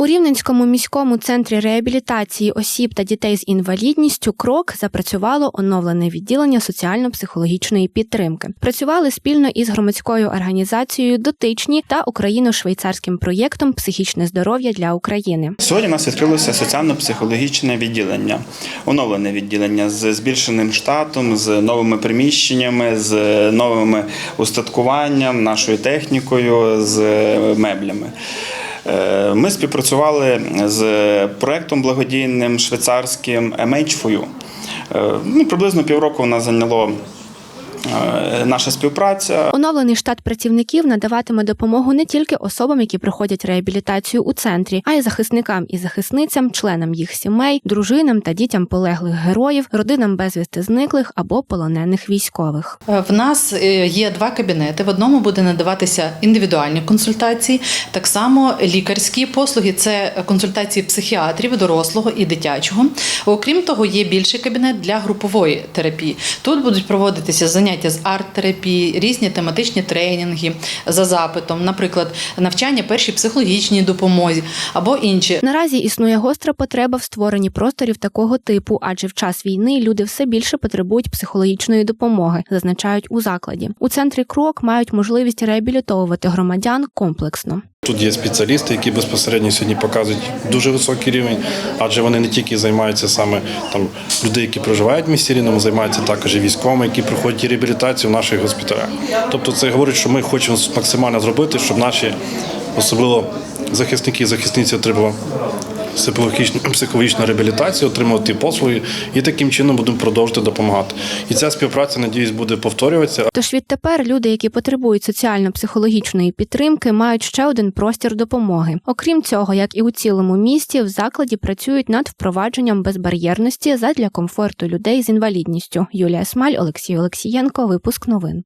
У Рівненському міському центрі реабілітації осіб та дітей з інвалідністю крок запрацювало оновлене відділення соціально-психологічної підтримки. Працювали спільно із громадською організацією Дотичні та україно-швейцарським проєктом Психічне здоров'я для України. Сьогодні у нас відкрилося соціально-психологічне відділення, оновлене відділення з збільшеним штатом, з новими приміщеннями, з новими устаткуванням, нашою технікою, з меблями. Е, Ми співпрацювали з проектом благодійним швейцарським MH4U. Е, Ну, приблизно півроку у нас зайняло наша співпраця. Оновлений штат працівників надаватиме допомогу не тільки особам, які проходять реабілітацію у центрі, а й захисникам і захисницям, членам їх сімей, дружинам та дітям полеглих героїв, родинам безвісти зниклих або полонених військових. Е, В нас е, є два кабінети. В одному буде надаватися індивідуальні консультації, так само лікарські послуги це консультації психіатрів, дорослого і дитячого. Окрім того, є більший кабінет для групової терапії. Тут будуть проводитися заняття з арт-терапії, різні тематичні тренінги за запитом, наприклад, навчання першій психологічній допомозі або інші. Наразі існує гостра потреба в створенні просторів такого типу, адже в час війни люди все більше потребують психологічної допомоги, зазначають у закладі. У центрі крок мають можливість реабілітовувати громадян комплексно. Тут є спеціалісти, які безпосередньо сьогодні показують дуже високий рівень, адже вони не тільки займаються саме там людей, які проживають в місті Рівному, займаються також і військовими, які проходять реабілітацію в наших госпіталях. Тобто, це говорить, що ми хочемо максимально зробити, щоб наші особливо захисники і захисниці отримували психологічну, психологічну реабілітацію, отримувати послуги і таким чином будемо продовжувати допомагати. І ця співпраця, надіюсь, буде повторюватися. Тож відтепер люди, які потребують соціально-психологічної підтримки, мають ще один простір допомоги. Окрім цього, як і у цілому місті, в закладі працюють над впровадженням безбар'єрності задля комфорту людей з інвалідністю. Юлія Смаль, Олексій Олексієнко. Випуск новин.